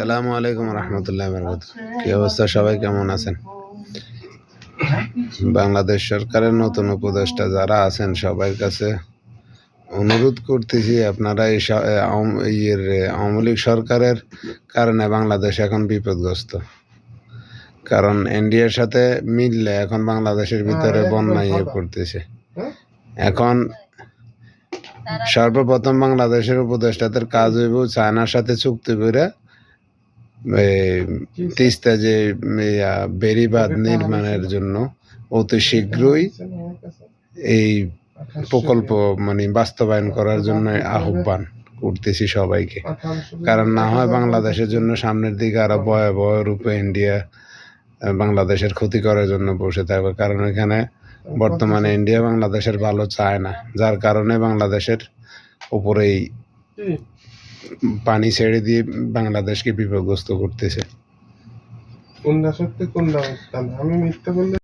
আসসালামু আলাইকুম রহমতুল্লাহ বরকাত কি অবস্থা? সবাই কেমন আছেন? বাংলাদেশ সরকারের নতুন উপদেষ্টা যারা আছেন সবার কাছে অনুরোধ করতেছি, আপনারা এই ইয়ের আওয়ামী লীগ সরকারের কারণে বাংলাদেশ এখন বিপদগ্রস্ত। কারণ ইন্ডিয়ার সাথে মিললে এখন বাংলাদেশের ভিতরে বন্যা ইয়ে করতেছে। এখন সর্বপ্রথম বাংলাদেশের উপদেষ্টাদের কাজ হইব চায়নার সাথে চুক্তি করে তিস্তা যে বেড়িবাঁধ নির্মাণের জন্য অতি শীঘ্রই এই প্রকল্প মানে বাস্তবায়ন করার জন্য আহ্বান করতেছি সবাইকে। কারণ না হয় বাংলাদেশের জন্য সামনের দিকে আরও ভয়াবহ রূপে ইন্ডিয়া বাংলাদেশের ক্ষতি করার জন্য বসে থাকবে। কারণ এখানে বর্তমানে ইন্ডিয়া বাংলাদেশের ভালো চায় না। যার কারণে বাংলাদেশের উপরেই পানি ছেড়ে দিয়ে বাংলাদেশকে বিপদগ্রস্ত করতেছে। কোনটা সত্যি কোন দাস আমি মিথ্যা বললে